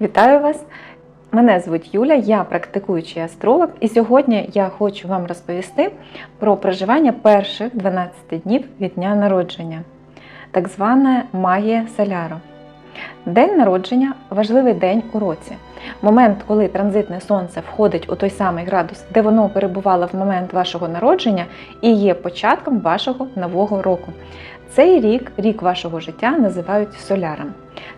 Вітаю вас! Мене звуть Юля, я практикуючий астролог, і сьогодні я хочу вам розповісти про проживання перших 12 днів від дня народження, так звана магія соляру. День народження важливий день у році. Момент, коли транзитне сонце входить у той самий градус, де воно перебувало в момент вашого народження, і є початком вашого нового року. Цей рік, рік вашого життя, називають соляром.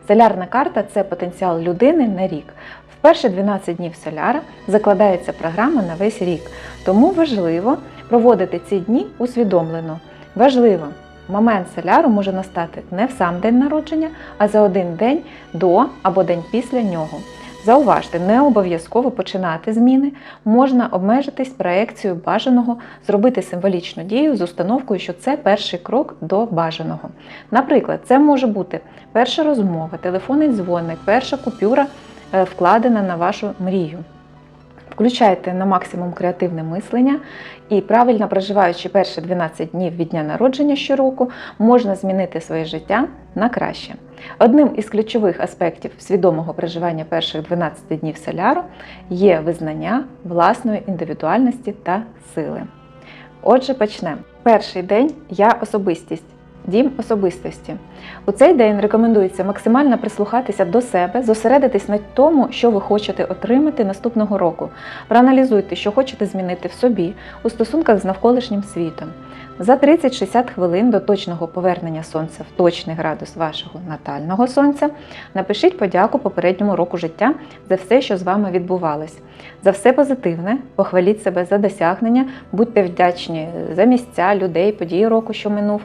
Солярна карта це потенціал людини на рік. В перші 12 днів соляра закладається програма на весь рік. Тому важливо проводити ці дні усвідомлено. Важливо, момент соляру може настати не в сам день народження, а за один день до або день після нього. Зауважте, не обов'язково починати зміни, можна обмежитись проекцією бажаного, зробити символічну дію з установкою, що це перший крок до бажаного. Наприклад, це може бути перша розмова, телефонний дзвоник, перша купюра е, вкладена на вашу мрію. Включайте на максимум креативне мислення і правильно проживаючи перші 12 днів від дня народження щороку, можна змінити своє життя на краще. Одним із ключових аспектів свідомого проживання перших 12 днів соляру є визнання власної індивідуальності та сили. Отже, почнемо. Перший день я особистість. Дім особистості. У цей день рекомендується максимально прислухатися до себе, зосередитись на тому, що ви хочете отримати наступного року. Проаналізуйте, що хочете змінити в собі у стосунках з навколишнім світом. За 30-60 хвилин до точного повернення сонця в точний градус вашого натального сонця напишіть подяку попередньому року життя за все, що з вами відбувалось. За все позитивне, похваліть себе за досягнення, будьте вдячні за місця, людей, події року, що минув.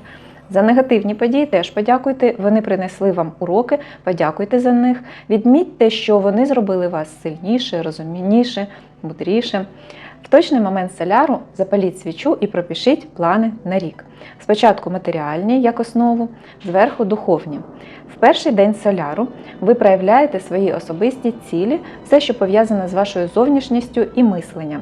За негативні події теж подякуйте, вони принесли вам уроки, подякуйте за них. Відмітьте, що вони зробили вас сильніше, розумніше, мудріше. В точний момент соляру запаліть свічу і пропишіть плани на рік. Спочатку матеріальні як основу, зверху духовні. В перший день соляру ви проявляєте свої особисті цілі, все, що пов'язане з вашою зовнішністю і мисленням.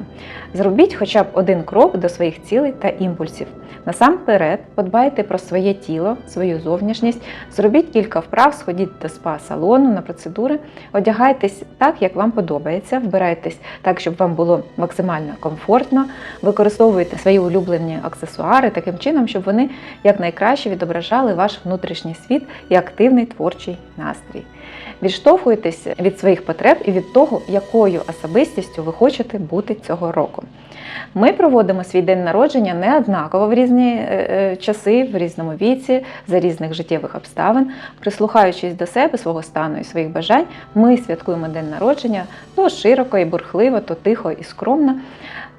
Зробіть хоча б один крок до своїх цілей та імпульсів. Насамперед, подбайте про своє тіло, свою зовнішність, зробіть кілька вправ, сходіть до спа-салону на процедури, одягайтесь так, як вам подобається, вбирайтесь так, щоб вам було максимально комфортно, використовуйте свої улюблені аксесуари таким чином, щоб вони якнайкраще відображали ваш внутрішній світ і активний творчий настрій. Відштовхуйтесь від своїх потреб і від того, якою особистістю ви хочете бути цього року. Ми проводимо свій день народження не однаково в різні е, е, часи, в різному віці, за різних життєвих обставин. Прислухаючись до себе, свого стану і своїх бажань, ми святкуємо день народження то широко і бурхливо, то тихо і скромно.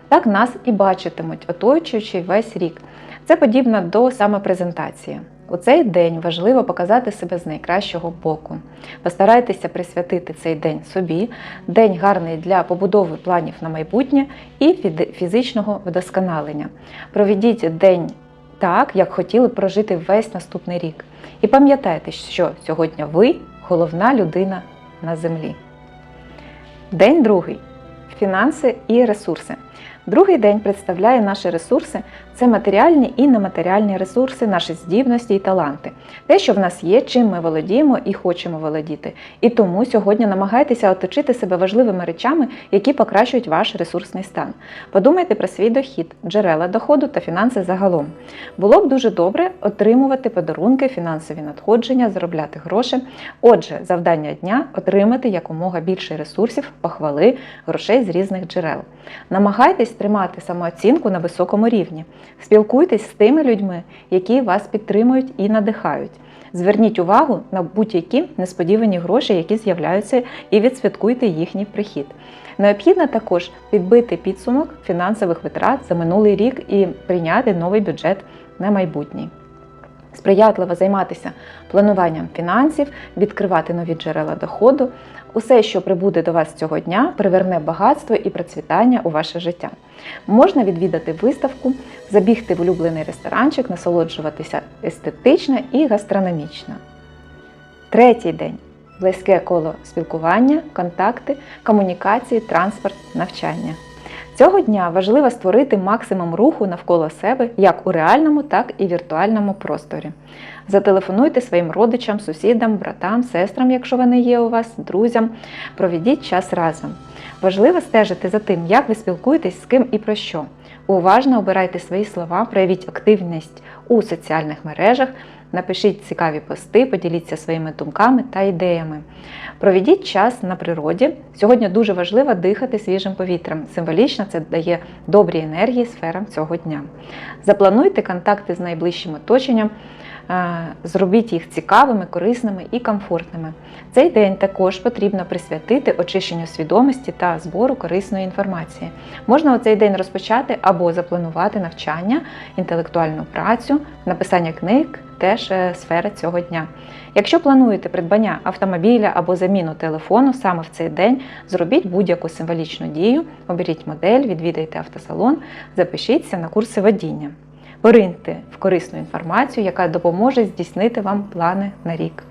Так нас і бачитимуть, оточуючи весь рік. Це подібно до самопрезентації. У цей день важливо показати себе з найкращого боку. Постарайтеся присвятити цей день собі, день гарний для побудови планів на майбутнє і фізичного вдосконалення. Проведіть день так, як хотіли прожити весь наступний рік. І пам'ятайте, що сьогодні ви головна людина на землі. День другий фінанси і ресурси. Другий день представляє наші ресурси це матеріальні і нематеріальні ресурси, наші здібності і таланти, те, що в нас є, чим ми володіємо і хочемо володіти. І тому сьогодні намагайтеся оточити себе важливими речами, які покращують ваш ресурсний стан. Подумайте про свій дохід, джерела доходу та фінанси загалом. Було б дуже добре отримувати подарунки, фінансові надходження, заробляти гроші. Отже, завдання дня отримати якомога більше ресурсів, похвали, грошей з різних джерел. Намагайтесь тримати самооцінку на високому рівні. Спілкуйтесь з тими людьми, які вас підтримують і надихають. Зверніть увагу на будь-які несподівані гроші, які з'являються, і відсвяткуйте їхній прихід. Необхідно також підбити підсумок фінансових витрат за минулий рік і прийняти новий бюджет на майбутній. Сприятливо займатися плануванням фінансів, відкривати нові джерела доходу. Усе, що прибуде до вас цього дня, приверне багатство і процвітання у ваше життя. Можна відвідати виставку, забігти в улюблений ресторанчик, насолоджуватися естетично і гастрономічно. Третій день близьке коло спілкування, контакти, комунікації, транспорт, навчання. Цього дня важливо створити максимум руху навколо себе як у реальному, так і віртуальному просторі. Зателефонуйте своїм родичам, сусідам, братам, сестрам, якщо вони є у вас, друзям. Проведіть час разом. Важливо стежити за тим, як ви спілкуєтесь з ким і про що. Уважно обирайте свої слова, проявіть активність у соціальних мережах, напишіть цікаві пости, поділіться своїми думками та ідеями. Проведіть час на природі. Сьогодні дуже важливо дихати свіжим повітрям. Символічно це дає добрі енергії сферам цього дня. Заплануйте контакти з найближчим оточенням. Е, Зробіть їх цікавими, корисними і комфортними. Цей день також потрібно присвятити очищенню свідомості та збору корисної інформації. Можна у цей день розпочати або запланувати навчання, інтелектуальну працю, написання книг, теж е, сфера цього дня. Якщо плануєте придбання автомобіля або заміну телефону саме в цей день, зробіть будь-яку символічну дію, оберіть модель, відвідайте автосалон, запишіться на курси водіння. Пориньте в корисну інформацію, яка допоможе здійснити вам плани на рік.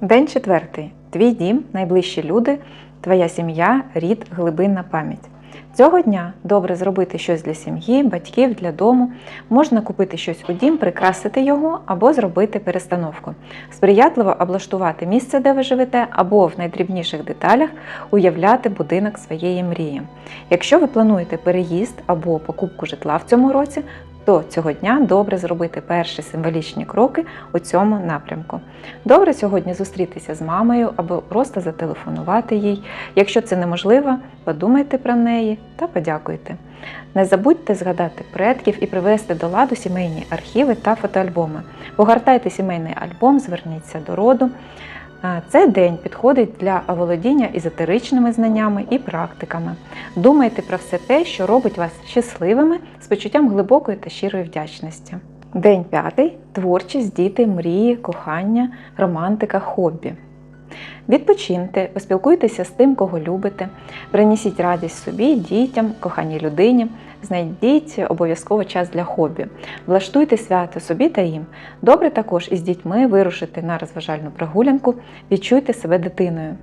День четвертий. Твій дім, найближчі люди, твоя сім'я, рід, глибинна пам'ять. Цього дня добре зробити щось для сім'ї, батьків, для дому. Можна купити щось у дім, прикрасити його або зробити перестановку. Сприятливо облаштувати місце, де ви живете, або в найдрібніших деталях уявляти будинок своєї мрії. Якщо ви плануєте переїзд або покупку житла в цьому році, то цього дня добре зробити перші символічні кроки у цьому напрямку. Добре сьогодні зустрітися з мамою або просто зателефонувати їй. Якщо це неможливо, подумайте про неї та подякуйте. Не забудьте згадати предків і привести до ладу сімейні архіви та фотоальбоми. Погортайте сімейний альбом, зверніться до роду. Цей день підходить для оволодіння езотеричними знаннями і практиками. Думайте про все те, що робить вас щасливими з почуттям глибокої та щирої вдячності. День п'ятий творчість, діти, мрії, кохання, романтика, хобі. Відпочиньте, поспілкуйтеся з тим, кого любите, принесіть радість собі, дітям, коханій людині, знайдіть обов'язково час для хобі, влаштуйте свято собі та їм. Добре також із дітьми вирушити на розважальну прогулянку, відчуйте себе дитиною.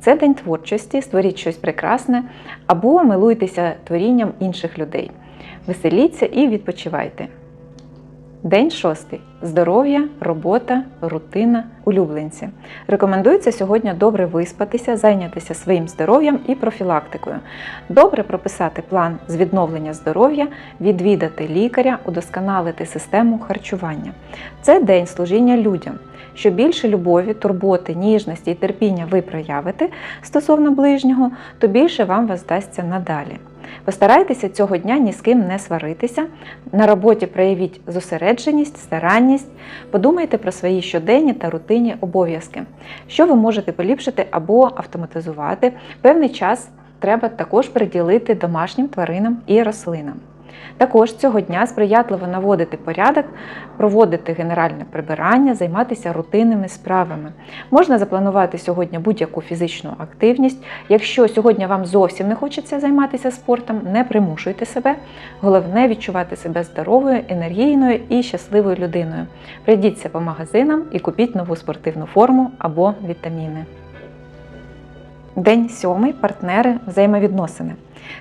Це день творчості, створіть щось прекрасне або милуйтеся творінням інших людей. Веселіться і відпочивайте. День шостий. Здоров'я, робота, рутина, улюбленці. Рекомендується сьогодні добре виспатися, зайнятися своїм здоров'ям і профілактикою. Добре прописати план з відновлення здоров'я, відвідати лікаря, удосконалити систему харчування. Це день служіння людям. Що більше любові, турботи, ніжності і терпіння ви проявите стосовно ближнього, то більше вам воздасться надалі. Постарайтеся цього дня ні з ким не сваритися. На роботі проявіть зосередженість, старанність, подумайте про свої щоденні та рутинні обов'язки, що ви можете поліпшити або автоматизувати. Певний час треба також приділити домашнім тваринам і рослинам. Також цього дня сприятливо наводити порядок, проводити генеральне прибирання, займатися рутинними справами. Можна запланувати сьогодні будь-яку фізичну активність. Якщо сьогодні вам зовсім не хочеться займатися спортом, не примушуйте себе. Головне відчувати себе здоровою, енергійною і щасливою людиною. Прийдіться по магазинам і купіть нову спортивну форму або вітаміни. День сьомий партнери взаємовідносини.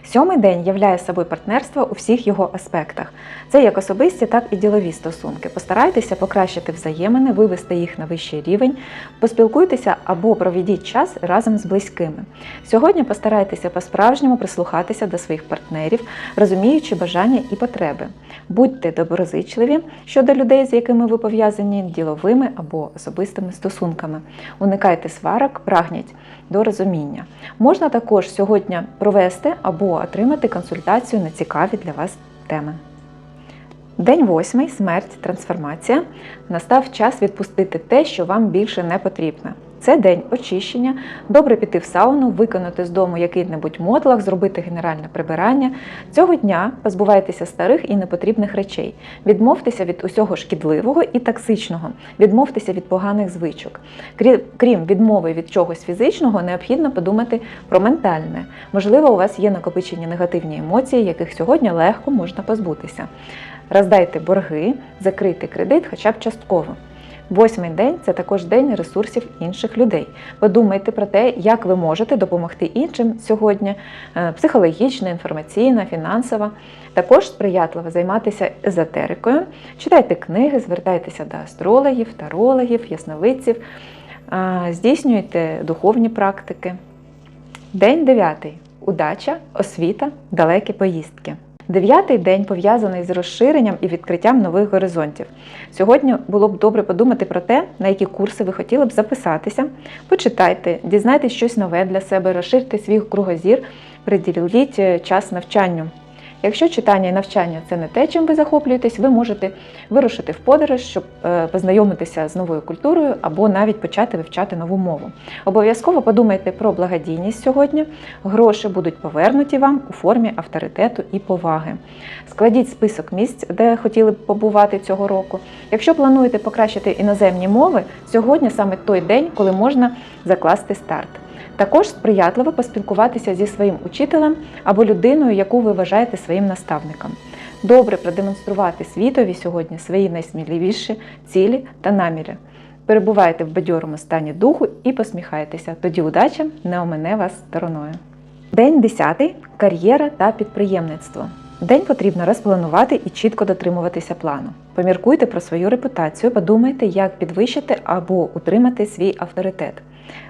Сьомий день являє собою партнерство у всіх його аспектах. Це як особисті, так і ділові стосунки. Постарайтеся покращити взаємини, вивести їх на вищий рівень, поспілкуйтеся або проведіть час разом з близькими. Сьогодні постарайтеся по-справжньому прислухатися до своїх партнерів, розуміючи бажання і потреби. Будьте доброзичливі щодо людей, з якими ви пов'язані діловими або особистими стосунками. Уникайте сварок, прагніть до розуміння. Можна також сьогодні провести або отримати консультацію на цікаві для вас теми. День восьмий смерть, трансформація. Настав час відпустити те, що вам більше не потрібно. Це день очищення, добре піти в сауну, виконати з дому який-небудь мотлах, зробити генеральне прибирання. Цього дня позбувайтеся старих і непотрібних речей. Відмовтеся від усього шкідливого і токсичного, відмовтеся від поганих звичок. Крім відмови від чогось фізичного, необхідно подумати про ментальне. Можливо, у вас є накопичені негативні емоції, яких сьогодні легко можна позбутися. Роздайте борги, закрийте кредит хоча б частково. Восьмий день це також день ресурсів інших людей. Подумайте про те, як ви можете допомогти іншим сьогодні е, психологічно, інформаційно, фінансово. Також сприятливо займатися езотерикою, читайте книги, звертайтеся до астрологів, тарологів, ясновидців, е, здійснюйте духовні практики. День дев'ятий. Удача, освіта, далекі поїздки. Дев'ятий день пов'язаний з розширенням і відкриттям нових горизонтів. Сьогодні було б добре подумати про те, на які курси ви хотіли б записатися. Почитайте, дізнайтесь щось нове для себе, розширте свій кругозір, приділіть е, час навчанню. Якщо читання і навчання це не те, чим ви захоплюєтесь, ви можете вирушити в подорож, щоб е, познайомитися з новою культурою або навіть почати вивчати нову мову. Обов'язково подумайте про благодійність сьогодні. Гроші будуть повернуті вам у формі авторитету і поваги. Складіть список місць, де хотіли б побувати цього року. Якщо плануєте покращити іноземні мови, сьогодні саме той день, коли можна закласти старт. Також сприятливо поспілкуватися зі своїм учителем або людиною, яку ви вважаєте своїм наставником. Добре продемонструвати світові сьогодні свої найсміливіші цілі та наміри. Перебувайте в бадьорому стані духу і посміхайтеся. Тоді удача не омине вас стороною. День 10. кар'єра та підприємництво. День потрібно розпланувати і чітко дотримуватися плану. Поміркуйте про свою репутацію, подумайте, як підвищити або утримати свій авторитет.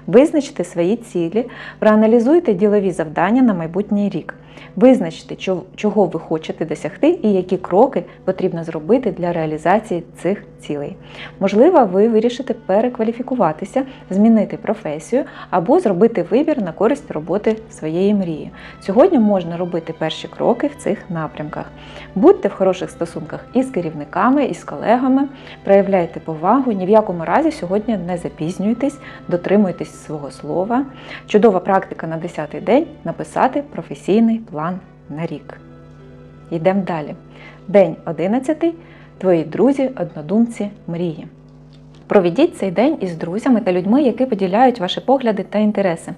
Визначте свої цілі, проаналізуйте ділові завдання на майбутній рік. Визначте, чого ви хочете досягти і які кроки потрібно зробити для реалізації цих цілей. Можливо, ви вирішите перекваліфікуватися, змінити професію або зробити вибір на користь роботи своєї мрії. Сьогодні можна робити перші кроки в цих напрямках. Будьте в хороших стосунках із керівниками, і з колегами, проявляйте повагу, ні в якому разі сьогодні не запізнюйтесь, дотримуйтесь свого слова. Чудова практика на 10-й день написати професійний план на рік. Йдемо далі. День 11. Твої друзі, однодумці, мрії. Проведіть цей день із друзями та людьми, які поділяють ваші погляди та інтереси.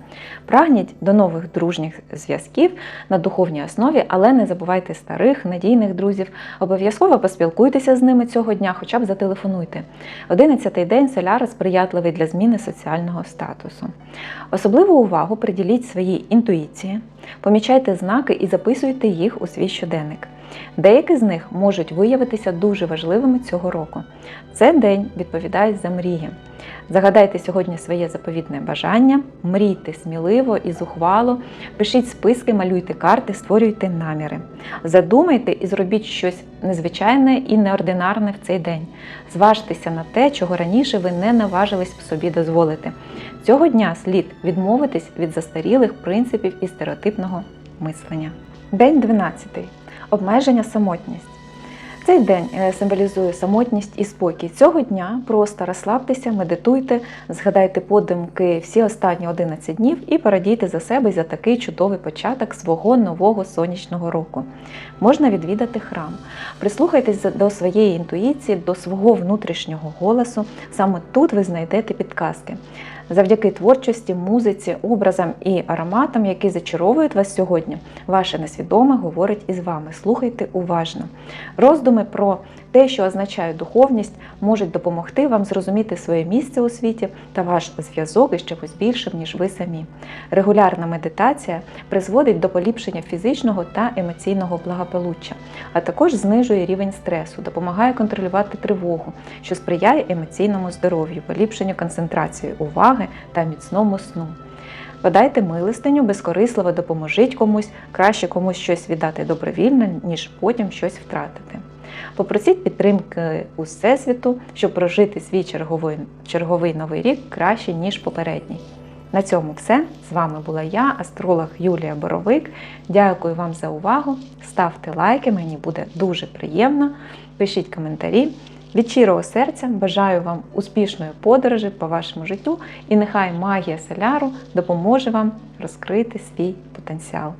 Прагніть до нових дружніх зв'язків на духовній основі, але не забувайте старих, надійних друзів. Обов'язково поспілкуйтеся з ними цього дня, хоча б зателефонуйте. Одинадцятий день соляра сприятливий для зміни соціального статусу. Особливу увагу приділіть своїй інтуїції, помічайте знаки і записуйте їх у свій щоденник. Деякі з них можуть виявитися дуже важливими цього року. Це день відповідає за мрії. Загадайте сьогодні своє заповітне бажання, мрійте сміливо і зухвало, пишіть списки, малюйте карти, створюйте наміри. Задумайте і зробіть щось незвичайне і неординарне в цей день. Зважтеся на те, чого раніше ви не наважились б собі дозволити. Цього дня слід відмовитись від застарілих принципів і стереотипного мислення. День 12 обмеження самотність. Цей день е, символізує самотність і спокій. Цього дня просто розслабтеся, медитуйте, згадайте подумки всі останні 11 днів і порадійте за себе за такий чудовий початок свого нового сонячного року. Можна відвідати храм, прислухайтесь до своєї інтуїції, до свого внутрішнього голосу. Саме тут ви знайдете підказки завдяки творчості, музиці, образам і ароматам, які зачаровують вас сьогодні, ваше несвідоме говорить із вами. Слухайте уважно. Роздуми про те, що означає духовність, можуть допомогти вам зрозуміти своє місце у світі та ваш зв'язок із чимось більшим, ніж ви самі. Регулярна медитація призводить до поліпшення фізичного та емоційного благополуччя, а також знижує рівень стресу, допомагає контролювати тривогу, що сприяє емоційному здоров'ю, поліпшенню концентрації уваги та міцному сну. Подайте милостиню, безкорисливо допоможіть комусь, краще комусь щось віддати добровільно, ніж потім щось втратити. Попросіть підтримки у Всесвіту, щоб прожити свій черговий, черговий новий рік краще, ніж попередній. На цьому все. З вами була я, астролог Юлія Боровик. Дякую вам за увагу. Ставте лайки, мені буде дуже приємно. Пишіть коментарі. Від щирого серця бажаю вам успішної подорожі по вашому життю і нехай магія соляру допоможе вам розкрити свій потенціал.